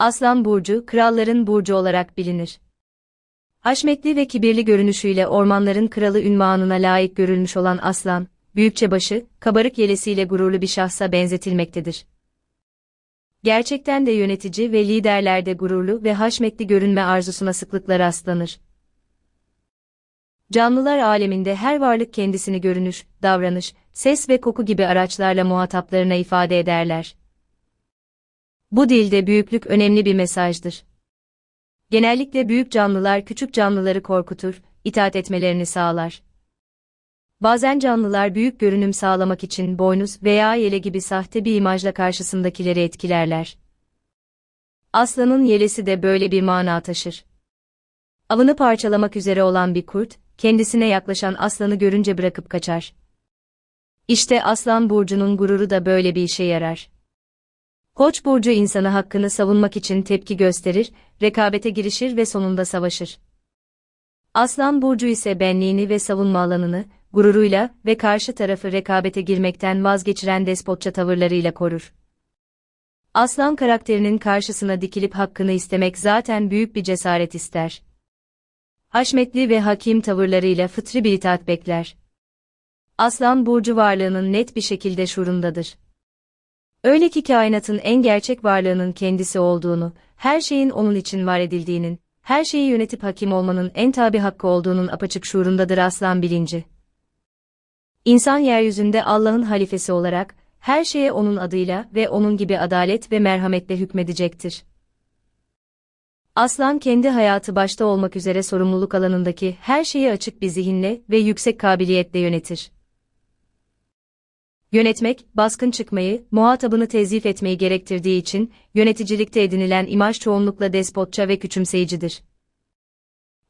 Aslan burcu, kralların burcu olarak bilinir. Haşmetli ve kibirli görünüşüyle ormanların kralı ünvanına layık görülmüş olan aslan, büyükçe başı, kabarık yelesiyle gururlu bir şahsa benzetilmektedir. Gerçekten de yönetici ve liderlerde gururlu ve haşmetli görünme arzusuna sıklıkla rastlanır. Canlılar aleminde her varlık kendisini görünüş, davranış, ses ve koku gibi araçlarla muhataplarına ifade ederler. Bu dilde büyüklük önemli bir mesajdır. Genellikle büyük canlılar küçük canlıları korkutur, itaat etmelerini sağlar. Bazen canlılar büyük görünüm sağlamak için boynuz veya yele gibi sahte bir imajla karşısındakileri etkilerler. Aslanın yelesi de böyle bir mana taşır. Avını parçalamak üzere olan bir kurt, kendisine yaklaşan aslanı görünce bırakıp kaçar. İşte aslan burcunun gururu da böyle bir işe yarar. Koç burcu insanı hakkını savunmak için tepki gösterir, rekabete girişir ve sonunda savaşır. Aslan burcu ise benliğini ve savunma alanını, gururuyla ve karşı tarafı rekabete girmekten vazgeçiren despotça tavırlarıyla korur. Aslan karakterinin karşısına dikilip hakkını istemek zaten büyük bir cesaret ister. Haşmetli ve hakim tavırlarıyla fıtri bir itaat bekler. Aslan burcu varlığının net bir şekilde şuurundadır. Öyle ki kainatın en gerçek varlığının kendisi olduğunu, her şeyin onun için var edildiğinin, her şeyi yönetip hakim olmanın en tabi hakkı olduğunun apaçık şuurundadır aslan bilinci. İnsan yeryüzünde Allah'ın halifesi olarak, her şeye onun adıyla ve onun gibi adalet ve merhametle hükmedecektir. Aslan kendi hayatı başta olmak üzere sorumluluk alanındaki her şeyi açık bir zihinle ve yüksek kabiliyetle yönetir. Yönetmek, baskın çıkmayı, muhatabını tezif etmeyi gerektirdiği için, yöneticilikte edinilen imaj çoğunlukla despotça ve küçümseyicidir.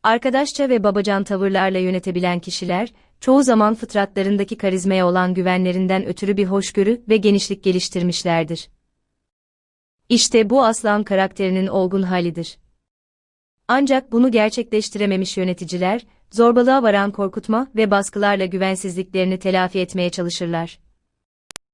Arkadaşça ve babacan tavırlarla yönetebilen kişiler, çoğu zaman fıtratlarındaki karizmaya olan güvenlerinden ötürü bir hoşgörü ve genişlik geliştirmişlerdir. İşte bu aslan karakterinin olgun halidir. Ancak bunu gerçekleştirememiş yöneticiler, zorbalığa varan korkutma ve baskılarla güvensizliklerini telafi etmeye çalışırlar.